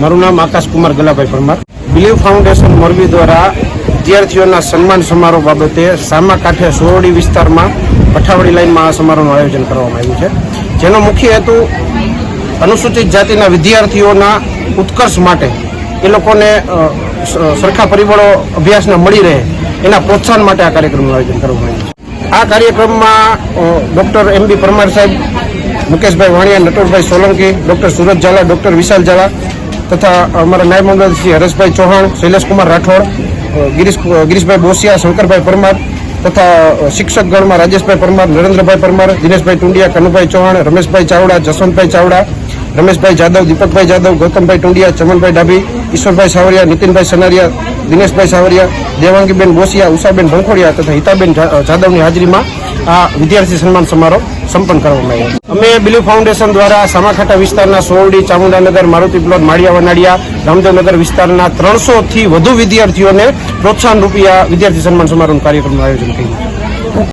મારું નામ Akash Kumar Galabhai Parmar. Believe foundation Morbi દ્વારા વિદ્યાર્થીઓના સન્માન સમારોહ બાબતે સામા કાંઠે સોરડી વિસ્તારમાં પઠાવડી લાઇનમાં આ સમારોહનું આયોજન કરવામાં આવ્યું છે. જેનો મુખ્ય હેતુ અનુસૂચિત જાતિના વિદ્યાર્થીઓના ઉત્કર્ષ માટે એ લોકોને સરખા પરિબળો અભ્યાસના મળી રહે એના પ્રોત્સાહન માટે આ કાર્યક્રમનું આયોજન કરવામાં આવ્યું છે. આ કાર્યક્રમમાં ડૉક્ટર એમ બી પરમાર સાહેબ, મુકેશભાઈ વાણિયા, નટવરભાઈ સોલંકી, ડૉક્ટર સુરત ઝાલા, ડૉક્ટર વિશાલ ઝાલા તથા અમારા નાયબ મંત્રી શ્રી હરેશભાઈ ચૌહાણ, શૈલેષકુમાર રાઠોડ ગિરીશ ગિરીશભાઈ બોસિયા, શંકરભાઈ પરમાર તથા શિક્ષક ગણમાં રાજેશભાઈ પરમાર, નરેન્દ્રભાઈ પરમાર, દિનેશભાઈ ટુંડિયા, કનુભાઈ ચૌહાણ, રમેશભાઈ ચાવડા, જસવંતભાઈ ચાવડા, રમેશભાઈ જાદવ, દીપકભાઈ જાદવ, ગૌતમભાઈ ટુંડિયા, ચમનભાઈ ડાભી, ઈશ્વરભાઈ સાવરિયા, નીતિનભાઈ સનારિયા, દિનેશભાઈ સાવરિયા, દેવાંગીબેન બોસિયા, ઉષાબેન ભંખોડિયા તથા હિતાબેન જાદવની હાજરીમાં આ વિદ્યાર્થી સન્માન સમારોહ સંપન્ન કરવામાં આવ્યો. અમે બિલીવ ફાઉન્ડેશન દ્વારા સામાખાટા વિસ્તારના સોરડી, ચામુંડાનગર, મારુતિ પ્લોટ માળિયા, વનાડિયા, રામદેવનગર વિસ્તારના ત્રણસો થી વધુ વિદ્યાર્થીઓને પ્રોત્સાહન રૂપિયા વિદ્યાર્થી સન્માન સમારોહ કાર્યક્રમનું આયોજન કર્યું.